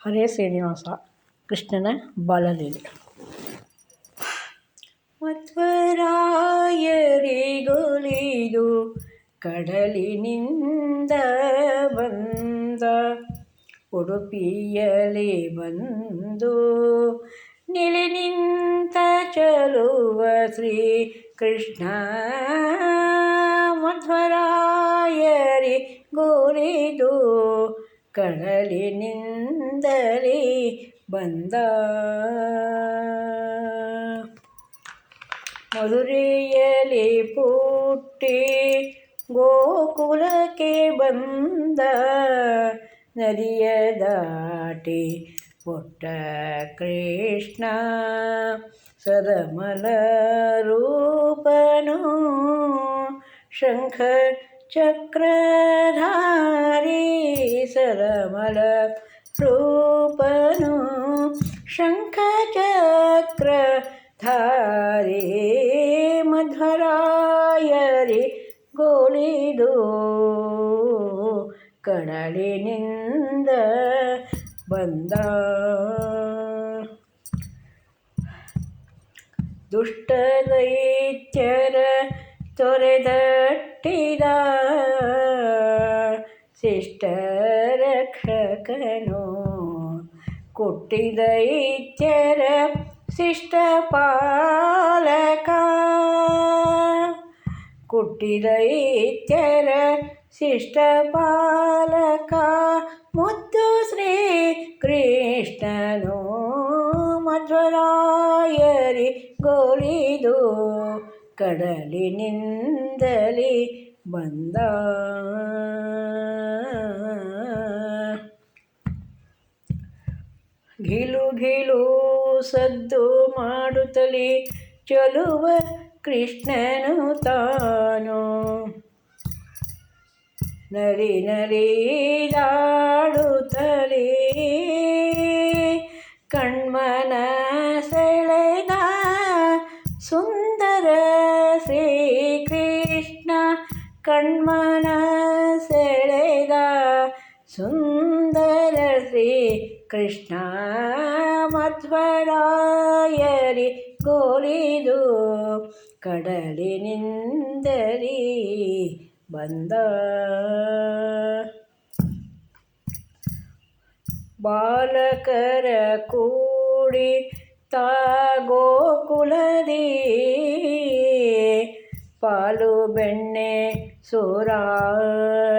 ಹರೇ ಶ್ರೀನಿವಾಸ, ಕೃಷ್ಣನ ಬಾಲಲೀಲೆ. ಮಧ್ವರಾಯರಿಗೊಲಿದು ಕಡಲಿನಿಂದ ಬಂದ ಉಡುಪಿಯಲಿ ಬಂದು ನಿಲಿ ನಿಂತ ಚಲುವ ಶ್ರೀ ಕೃಷ್ಣ ಮಧ್ವರಾಯರಿ ಗೋರಿದು ಕಡಲಿನಿಂದಲೇ ಬಂದ ಮಧುರೆಯಲ್ಲಿ ಪುಟ್ಟಿ ಗೋಕುಲಕ್ಕೆ ಬಂದ ನದಿಯ ದಾಟಿ ಪುಟ್ಟ ಕೃಷ್ಣ ಸದಮಲ ರೂಪನು ಶಂಖ ಚಕ್ರಧಾರಿ ಸದಮಲ ರೂಪನು ಶಂಖ ಚಕ್ರಧಾರಿ ಮಧ್ವರಾಯರಿ ಗೋಳಿದು ಕಡಲಿನಿಂದ ಬಂದ ದುಷ್ಟ ದೈತ್ಯರ ತೊರೆದಟ್ಟಿದ ಶಿಷ್ಟ ರಕ್ಷಕನು ಕುಟ್ಟಿದೈತ್ಯರ ಶಿಷ್ಟ ಪಾಲಕ ಕೊಟ್ಟಿದ ಕುಟ್ಟಿದೈತ್ಯರ ಶಿಷ್ಟ ಪಾಲಕ ಮುದ್ದು ಶ್ರೀ ಕೃಷ್ಣನು ಮಧ್ವರಾಯರಿ ಗೋಳಿದು ಕಡಲಿನಿಂದಲೇ ಬಂದ. ಗಿಲು ಗಿಲು ಸದ್ದು ಮಾಡುತ್ತಲಿ ಚಲುವ ಕೃಷ್ಣನು ತಾನು. ನರಿ ನರಿದಾಡುತ್ತಲೇ ಕಣ್ಮನ ಕಣ್ಮನ ಸೆಳೆದ ಸುಂದರ ಶ್ರೀ ಕೃಷ್ಣ ಮಧ್ವರಾಯರಿ ಗೋಲಿದು ಕಡಲಿನಿಂದಲೇ ಬಂದ ಬಾಲಕರ ಕೂಡಿ ತಾಗೋಕುಲದಿ ಪಾಲು ಬೆಣ್ಣೆ ಸೂರಾಡುತ್ತಲೇ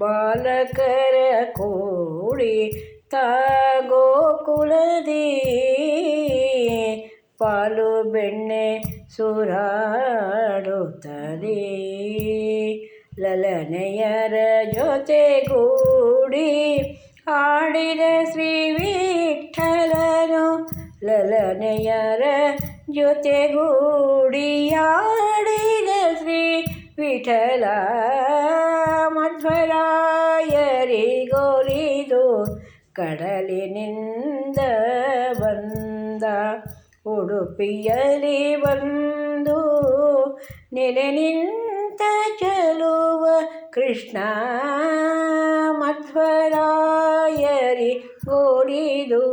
ಬಾಲಕರ ಕೂಡಿ ತಾಗೋಕುಲದಿ ಪಾಲು ಬೆಣ್ಣೆ ಸುರಾಡುತ್ತಲೇ ಲಲನೆಯರ ಜೊತೆಗೂಡಿ ಆಡಿದ ಶ್ರೀ ವಿಠಲನು ಲಲನೆಯರ ಜೊತೆಗೂಡಿಯಾಡಿದ ಶ್ರೀ ವಿಠಲ ಮಧ್ವರಾಯರಿ ಗೋಲಿದು ಕಡಲಿನಿಂದ ಬಂದ ಉಡುಪಿಯಲ್ಲಿ ಬಂದು ನೆಲೆ ನಿಂತ ಚಲುವ ಕೃಷ್ಣ ಮಧ್ವರಾಯರಿ ಗೋಳಿದು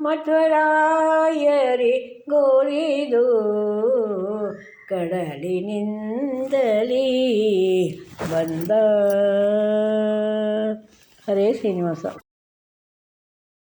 ಮಧ್ವರಾಯರಿ ಗೋಳಿದು ಕಡಲಿನಿಂದಲೀ ಬಂದ. ಹರೇ ಶ್ರೀನಿವಾಸ.